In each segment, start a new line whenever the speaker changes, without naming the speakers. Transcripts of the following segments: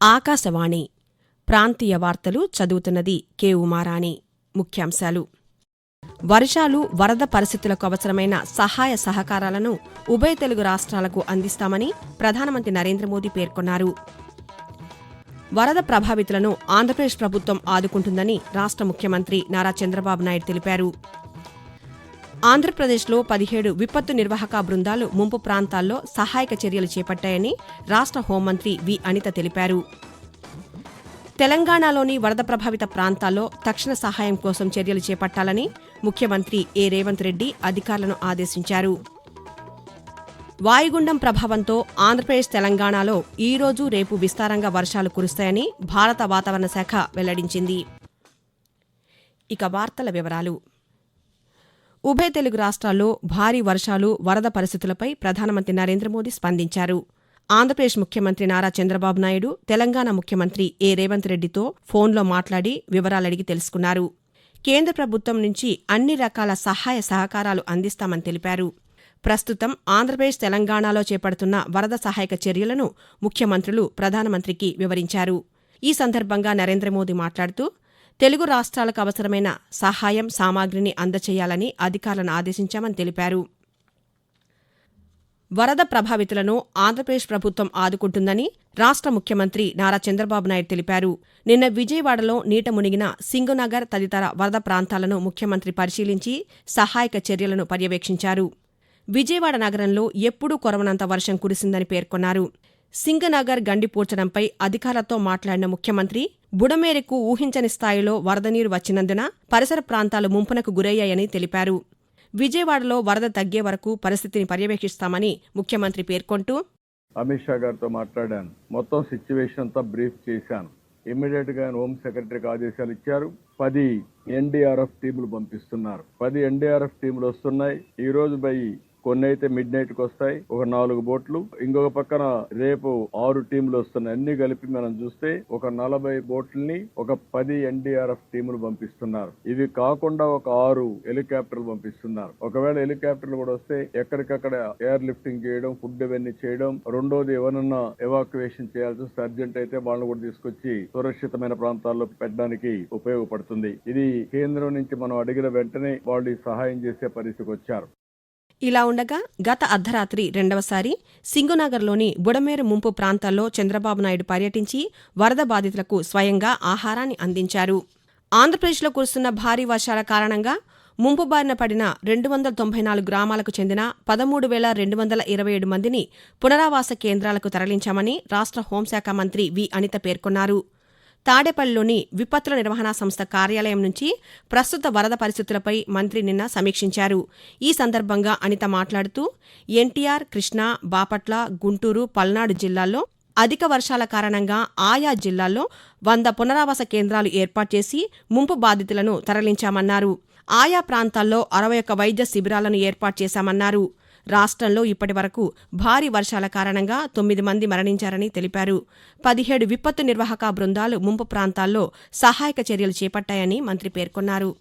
ఆకాశవాణి. ప్రాంతీయ వార్తలు చదువుతున్నది కె. ఉమారాణి. ముఖ్యాంశాలు. వర్షాలు వరద పరిస్థితులకు అవసరమైన సహాయ సహకారాలను ఉభయ తెలుగు రాష్ట్రాలకు అందిస్తామని ప్రధానమంత్రి నరేంద్ర మోదీ పేర్కొన్నారు. వరద ప్రభావితులను ఆంధ్రప్రదేశ్ ప్రభుత్వం ఆదుకుంటుందని రాష్ట్ర ముఖ్యమంత్రి నారా చంద్రబాబు నాయుడు తెలిపారు. ఆంధ్రప్రదేశ్లో పదిహేడు విపత్తు నిర్వాహక బృందాలు ముంపు ప్రాంతాల్లో సహాయక చర్యలు చేపట్టాయని రాష్ట్ర హోంమంత్రి వి అనిత తెలిపారు. తెలంగాణలోని వరద ప్రభావిత ప్రాంతాల్లో తక్షణ సహాయం కోసం చర్యలు చేపట్టాలని ముఖ్యమంత్రి ఏ రేవంత్ రెడ్డి అధికారులను ఆదేశించారు. వాయుగుండం ప్రభావంతో ఆంధ్రప్రదేశ్ తెలంగాణలో ఈ రోజు రేపు విస్తారంగా వర్షాలు కురుస్తాయని భారత వాతావరణ శాఖ వెల్లడించింది. ఇక వార్తల వివరాలు. ఉభయ తెలుగు రాష్ట్రాల్లో భారీ వర్షాలు వరద పరిస్థితులపై ప్రధానమంత్రి నరేంద్ర మోదీ స్పందించారు. ఆంధ్రప్రదేశ్ ముఖ్యమంత్రి నారా చంద్రబాబు నాయుడు తెలంగాణ ముఖ్యమంత్రి ఏ రేవంత్ రెడ్డితో ఫోన్లో మాట్లాడి వివరాలడిగి తెలుసుకున్నారు. కేంద్ర ప్రభుత్వం నుంచి అన్ని రకాల సహాయ సహకారాలు అందిస్తామని తెలిపారు. ప్రస్తుతం ఆంధ్రప్రదేశ్ తెలంగాణలో చేపడుతున్న వరద సహాయక చర్యలను ముఖ్యమంత్రులు ప్రధానమంత్రికి వివరించారు. ఈ సందర్భంగా నరేంద్ర మోదీ మాట్లాడుతూ తెలుగు రాష్ట్రాలకు అవసరమైన సహాయం సామాగ్రిని అందచేయాలని అధికారులను ఆదేశించామని తెలిపారు. వరద ప్రభావితులను ఆంధ్రప్రదేశ్ ప్రభుత్వం ఆదుకుంటుందని రాష్ట్ర ముఖ్యమంత్రి నారా చంద్రబాబు నాయుడు తెలిపారు. నిన్న విజయవాడలో నీట మునిగిన సింగునగర్ తదితర వరద ప్రాంతాలను ముఖ్యమంత్రి పరిశీలించి సహాయక చర్యలను పర్యవేక్షించారు. విజయవాడ నగరంలో ఎప్పుడూ కొరవనంత వర్షం కురిసిందని పేర్కొన్నారు. సింగనగర్ గండిపూడ్చడంపై అధికారులతో మాట్లాడిన ముఖ్యమంత్రి బుడమేరకు ఊహించని స్థాయిలో వరద నీరు వచ్చినందున పరిసర ప్రాంతాలు ముంపునకు గురయ్యాయని తెలిపారు. విజయవాడలో వరద తగ్గే వరకు పరిస్థితిని పర్యవేక్షిస్తామని ముఖ్యమంత్రి పేర్కొంటూ
అమిత్ షా గారితో మాట్లాడాను. మొత్తం సిచ్యువేషన్ అంతా బ్రీఫ్ చేశాను. ఇమ్మీడియట్గా హోమ్ సెక్రటరీకి ఆదేశాలు ఇచ్చారు. పది ఎన్డీఆర్ఎఫ్ టీములు పంపిస్తున్నారు. పది ఎన్డీఆర్ఎఫ్ టీములు వస్తున్నాయి. ఈ రోజు బై కొన్ని అయితే మిడ్ నైట్కి వస్తాయి ఒక నాలుగు బోట్లు. ఇంకొక పక్కన రేపు ఆరు టీములు వస్తున్నాయి. అన్ని కలిపి మనం చూస్తే ఒక నలభై బోట్లని ఒక పది ఎన్డీఆర్ఎఫ్ టీములు పంపిస్తున్నారు. ఇవి కాకుండా ఒక ఆరు హెలికాప్టర్లు పంపిస్తున్నారు. ఒకవేళ హెలికాప్టర్లు కూడా వస్తే ఎక్కడికక్కడ ఎయిర్ లిఫ్టింగ్ చేయడం ఫుడ్ ఇవన్నీ చేయడం రెండోది ఎవరన్నా ఎవాక్యువేషన్ చేయాల్సి వస్తే అర్జెంట్ అయితే వాళ్ళని కూడా తీసుకొచ్చి సురక్షితమైన ప్రాంతాల్లో పెట్టడానికి ఉపయోగపడుతుంది. ఇది కేంద్రం నుంచి మనం అడిగిన వెంటనే వాళ్ళు సహాయం చేసే పరిస్థితికి వచ్చారు.
ఇలా ఉండగా గత అర్ధరాత్రి రెండవసారి సింగునగర్లోని బుడమేరు ముంపు ప్రాంతాల్లో చంద్రబాబు నాయుడు పర్యటించి వరద బాధితులకు స్వయంగా ఆహారాన్ని అందించారు. ఆంధ్రప్రదేశ్లో కురుస్తున్న భారీ వర్షాల కారణంగా ముంపు బారిన పడిన రెండు వందల తొంభై నాలుగు గ్రామాలకు చెందిన పదమూడు వేల రెండు వందల ఇరవై ఏడు మందిని పునరావాస కేంద్రాలకు తరలించామని రాష్ట్ర హోంశాఖ మంత్రి వి అనిత పేర్కొన్నారు. తాడేపల్లిలోని విపత్తుల నిర్వహణ సంస్థ కార్యాలయం నుంచి ప్రస్తుత వరద పరిస్థితులపై మంత్రి నిన్న సమీక్షించారు. ఈ సందర్భంగా అనిత మాట్లాడుతూ ఎన్టీఆర్ కృష్ణా బాపట్ల గుంటూరు పల్నాడు జిల్లాల్లో అధిక వర్షాల కారణంగా ఆయా జిల్లాల్లో వంద పునరావాస కేంద్రాలు ఏర్పాటు చేసి ముంపు బాధితులను తరలించామన్నారు. ఆయా ప్రాంతాల్లో అరవై ఒక్క వైద్య శిబిరాలను ఏర్పాటు చేశామన్నారు. రాష్ట్రంలో ఇప్పటి వరకు భారీ వర్షాల కారణంగా తొమ్మిది మంది మరణించారని తెలిపారు. పదిహేడు విపత్తు నిర్వాహక బృందాలు ముంపు ప్రాంతాల్లో సహాయక చర్యలు చేపట్టాయని మంత్రి పేర్కొన్నారు.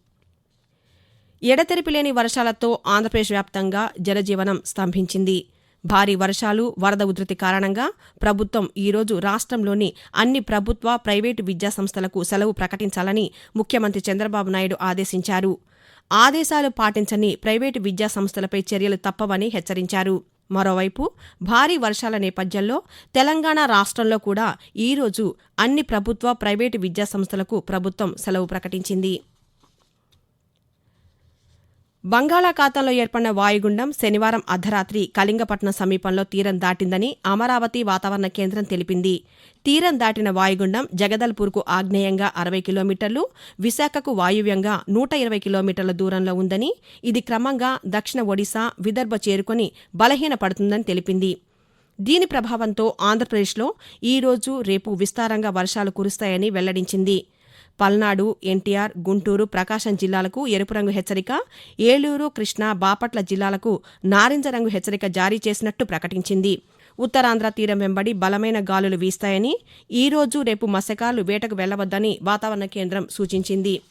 ఎడతెరిపిలేని వర్షాలతో ఆంధ్రప్రదేశ్ వ్యాప్తంగా జలజీవనం స్తంభించింది. భారీ వర్షాలు వరద ఉధృతి కారణంగా ప్రభుత్వం ఈరోజు రాష్ట్రంలోని అన్ని ప్రభుత్వ ప్రైవేటు విద్యాసంస్థలకు సెలవు ప్రకటించాలని ముఖ్యమంత్రి చంద్రబాబు నాయుడు ఆదేశించారు. ఆదేశాలు పాటించని ప్రైవేటు విద్యాసంస్థలపై చర్యలు తప్పవని హెచ్చరించారు. మరోవైపు భారీ వర్షాల నేపథ్యంలో తెలంగాణ రాష్ట్రంలో కూడా ఈరోజు అన్ని ప్రభుత్వ ప్రైవేటు విద్యాసంస్థలకు ప్రభుత్వం సెలవు ప్రకటించింది. బంగాళాఖాతంలో ఏర్పడిన వాయుగుండం శనివారం అర్ధరాత్రి కళింగపట్నం సమీపంలో తీరం దాటిందని అమరావతి వాతావరణ కేంద్రం తెలిపింది. తీరం దాటిన వాయుగుండం జగదల్పూర్కు ఆగ్నేయంగా అరవై కిలోమీటర్లు విశాఖకు వాయువ్యంగా నూట ఇరవై కిలోమీటర్ల దూరంలో ఉందని ఇది క్రమంగా దక్షిణ ఒడిశా విదర్భ చేరుకొని బలహీనపడుతుందని తెలిపింది. దీని ప్రభావంతో ఆంధ్రప్రదేశ్లో ఈరోజు రేపు విస్తారంగా వర్షాలు కురుస్తాయని వెల్లడించింది. పల్నాడు ఎన్టీఆర్ గుంటూరు ప్రకాశం జిల్లాలకు ఎరుపు రంగు హెచ్చరిక ఏలూరు కృష్ణా బాపట్ల జిల్లాలకు నారింజ రంగు హెచ్చరిక జారీ చేసినట్టు ప్రకటించింది. ఉత్తరాంధ్ర తీరం వెంబడి బలమైన గాలులు వీస్తాయని ఈ రోజు రేపు మత్స్యకారులు వేటకు వెళ్ళవద్దని వాతావరణ కేంద్రం సూచించింది.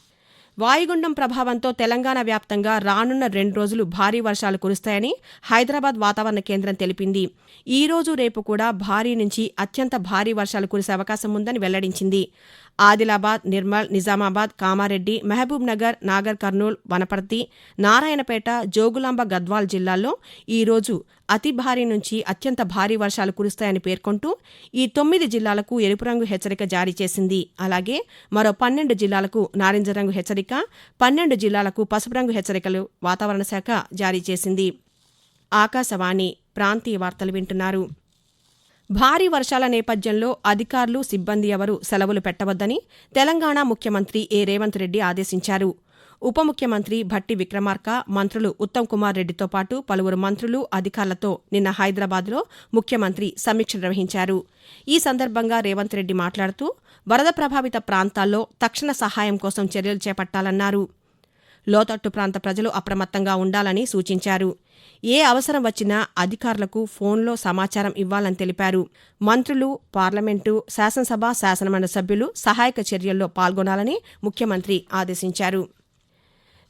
వాయుగుండం ప్రభావంతో తెలంగాణ వ్యాప్తంగా రానున్న రెండు రోజులు భారీ వర్షాలు కురుస్తాయని హైదరాబాద్ వాతావరణ కేంద్రం తెలిపింది. ఈ రోజు రేపు కూడా భారీ నుంచి అత్యంత భారీ వర్షాలు కురిసే అవకాశం ఉందని వెల్లడించింది. ఆదిలాబాద్ నిర్మల్ నిజామాబాద్ కామారెడ్డి మహబూబ్ నగర్ నాగర్ కర్నూల్ వనపర్తి నారాయణపేట జోగులాంబ గద్వాల్ జిల్లాల్లో ఈ రోజు అతి భారీ నుంచి అత్యంత భారీ వర్షాలు కురుస్తాయని పేర్కొంటూ ఈ తొమ్మిది జిల్లాలకు ఎరుపు రంగు హెచ్చరిక జారీ చేసింది. అలాగే మరో పన్నెండు జిల్లాలకు నారింజ రంగు హెచ్చరిక పన్నెండు జిల్లాలకు పసుపు రంగు హెచ్చరికలు వాతావరణ శాఖ జారీ చేసింది. ఆకాశవాణి ప్రాంతీయ వార్తలు వింటున్నారు. భారీ వర్షాల నేపథ్యంలో అధికారులు సిబ్బంది ఎవరూ సెలవులు పెట్టవద్దని తెలంగాణ ముఖ్యమంత్రి ఏ. రేవంత్ రెడ్డి ఆదేశించారు. ఉప ముఖ్యమంత్రి భట్టి విక్రమార్క మంత్రులు ఉత్తమ్ కుమార్ రెడ్డితో పాటు పలువురు మంత్రులు అధికారులతో నిన్న హైదరాబాద్లో ముఖ్యమంత్రి సమీక్ష నిర్వహించారు. ఈ సందర్భంగా రేవంత్ రెడ్డి మాట్లాడుతూ వరద ప్రభావిత ప్రాంతాల్లో తక్షణ సహాయం కోసం చర్యలు చేపట్టాలన్నారు. లోతట్టు ప్రాంత ప్రజలు అప్రమత్తంగా ఉండాలని సూచించారు. ఏ అవసరం వచ్చినా అధికారులకు ఫోన్లో సమాచారం ఇవ్వాలని తెలిపారు. మంత్రులు పార్లమెంటు శాసనసభ శాసనమండలి సభ్యులు సహాయక చర్యల్లో పాల్గొనాలని ముఖ్యమంత్రి ఆదేశించారు.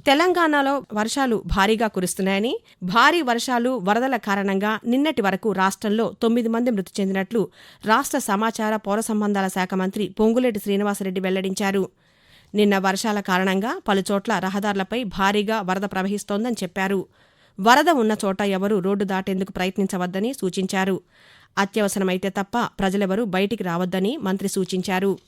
తెలంగాణలో వర్షాలు భారీగా కురుస్తున్నాయని భారీ వర్షాలు వరదల కారణంగా నిన్నటి వరకు రాష్ట్రంలో తొమ్మిది మంది మృతి చెందినట్లు రాష్ట్ర సమాచార పౌర సంబంధాల శాఖ మంత్రి పొంగులేటి శ్రీనివాసరెడ్డి వెల్లడించారు. నిన్న వర్షాల కారణంగా పలుచోట్ల రహదారులపై భారీగా వరద ప్రవహిస్తోందని చెప్పారు. వరద ఉన్న చోట ఎవరూ రోడ్డు దాటేందుకు ప్రయత్నించవద్దని సూచించారు. అత్యవసరమైతే తప్ప ప్రజలెవరూ బయటికి రావద్దని మంత్రి సూచించారు.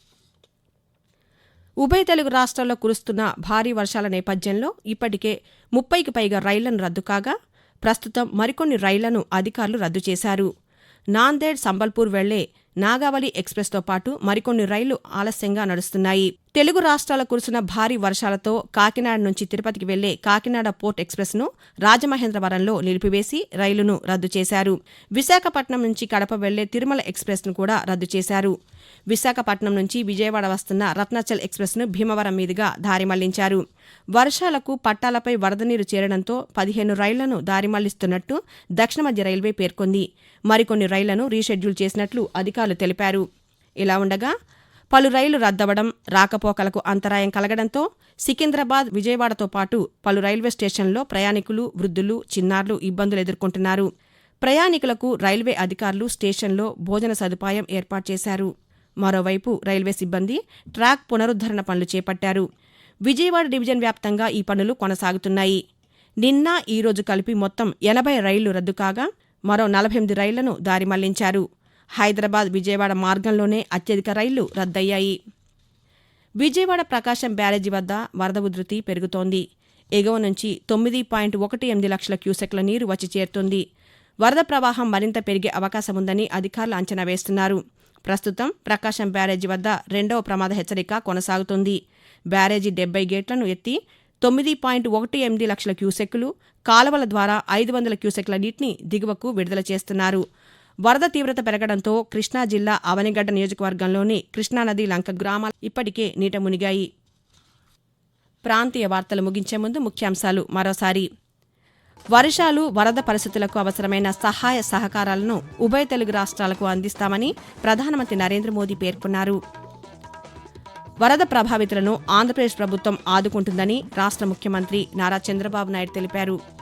ఉభయ తెలుగు రాష్ట్రాల్లో కురుస్తున్న భారీ వర్షాల నేపథ్యంలో ఇప్పటికే ముప్పైకి పైగా రైళ్ళను రద్దు కాగా ప్రస్తుతం మరికొన్ని రైళ్ళను అధికారులు రద్దు చేశారు. నాందేడ్ సంబల్పూర్ వెళ్ళే నాగావళి ఎక్స్ప్రెస్తో పాటు మరికొన్ని రైళ్ళు ఆలస్యంగా నడుస్తున్నాయి. తెలుగు రాష్ట్రాల కురిసిన భారీ వర్షాలతో కాకినాడ నుంచి తిరుపతికి వెళ్ళే కాకినాడ పోర్ట్ ఎక్స్ప్రెస్ను రాజమహేంద్రవరంలో నిలిపివేసి రైలును రద్దు చేశారు. విశాఖపట్నం నుంచి కడప వెళ్ళే తిరుమల ఎక్స్ప్రెస్ను కూడా రద్దు చేశారు. విశాఖపట్నం నుంచి విజయవాడ వస్తున్న రత్నాచల్ ఎక్స్ప్రెస్ను భీమవరం మీదుగా దారి మళ్ళించారు. వర్షాలకు పట్టాలపై వరద నీరు చేరడంతో పదిహేను రైళ్ళను దారి మళ్ళిస్తున్నట్టు దక్షిణ మధ్య రైల్వే పేర్కొంది. మరికొన్ని రైళ్ళను రీషెడ్యూల్ చేసినట్లు అధికారులు తెలిపారు. ఇలా ఉండగా పలు రైళ్ళు రద్దవడం రాకపోకలకు అంతరాయం కలగడంతో సికింద్రాబాద్ విజయవాడతో పాటు పలు రైల్వే స్టేషన్లలో ప్రయాణికులు వృద్ధులు చిన్నారులు ఇబ్బందులు ఎదుర్కొంటున్నారు. ప్రయాణికులకు రైల్వే అధికారులు స్టేషన్లో భోజన సదుపాయం ఏర్పాటు చేశారు. మరోవైపు రైల్వే సిబ్బంది ట్రాక్ పునరుద్దరణ పనులు చేపట్టారు. విజయవాడ డివిజన్ వ్యాప్తంగా ఈ పనులు కొనసాగుతున్నాయి. నిన్న ఈ రోజు కలిపి మొత్తం ఎనభై రైళ్ళు రద్దు కాగా మరో నలభై ఎనిమిది రైళ్ళను దారి మళ్ళించారు. హైదరాబాద్ విజయవాడ మార్గంలోనే అత్యధిక రైళ్ళు రద్దయ్యాయి. విజయవాడ ప్రకాశం బ్యారేజీ వద్ద వరద ఉధృతి పెరుగుతోంది. ఎగువ నుంచి తొమ్మిది పాయింట్ ఒకటి ఎనిమిది లక్షల క్యూసెక్ల నీరు వచ్చి చేరుతోంది. వరద ప్రవాహం మరింత పెరిగే అవకాశం ఉందని అధికారులు అంచనా వేస్తున్నారు. ప్రస్తుతం ప్రకాశం బ్యారేజీ వద్ద రెండవ ప్రమాద హెచ్చరిక కొనసాగుతుంది. బ్యారేజీ డెబ్బై గేట్లను ఎత్తి తొమ్మిది పాయింట్ ఒకటి ఎనిమిది లక్షల క్యూసెక్కులు కాలువల ద్వారా ఐదు వందల క్యూసెక్ల నీటిని దిగువకు విడుదల చేస్తున్నారు. వరద తీవ్రత పెరగడంతో కృష్ణా జిల్లా అవనిగడ్డ నియోజకవర్గంలోని కృష్ణానది లంక గ్రామాలు ఇప్పటికే నీట మునిగాయి. ప్రాంతీయ వార్తలు ముగించే ముందు ముఖ్యాంశాలు మరోసారి. వర్షాలు వరద పరిస్థితులకు అవసరమైన సహాయ సహకారాలను ఉభయ తెలుగు రాష్ట్రాలకు అందిస్తామని ప్రధానమంత్రి నరేంద్ర మోదీ పేర్కొన్నారు. వరద ప్రభావితులను ఆంధ్రప్రదేశ్ ప్రభుత్వం ఆదుకుంటుందని రాష్ట్ర ముఖ్యమంత్రి నారా చంద్రబాబు నాయుడు తెలిపారు.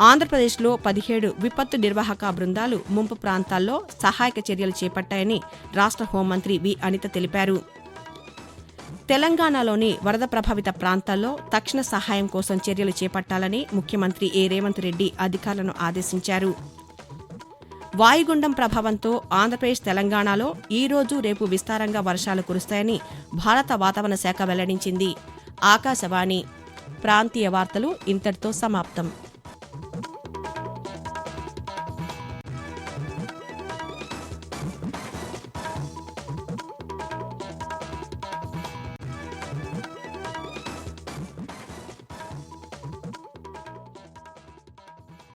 ఆంధ్రప్రదేశ్లో పదిహేడు విపత్తు నిర్వాహక బృందాలు ముంపు ప్రాంతాల్లో సహాయక చర్యలు చేపట్టాయని రాష్ట్ర హోంమంత్రి వి. అనిత తెలిపారు. తెలంగాణలోని వరద ప్రభావిత ప్రాంతాల్లో తక్షణ సహాయం కోసం చర్యలు చేపట్టాలని ముఖ్యమంత్రి ఏ. రేవంత్ రెడ్డి అధికారులను ఆదేశించారు. వాయుగుండం ప్రభావంతో ఆంధ్రప్రదేశ్ తెలంగాణలో ఈ రోజు రేపు విస్తారంగా వర్షాలు కురుస్తాయని భారత వాతావరణ శాఖ వెల్లడించింది. ఆకాశవాణి ప్రాంతీయ వార్తలు ఇంతటితో సమాప్తం.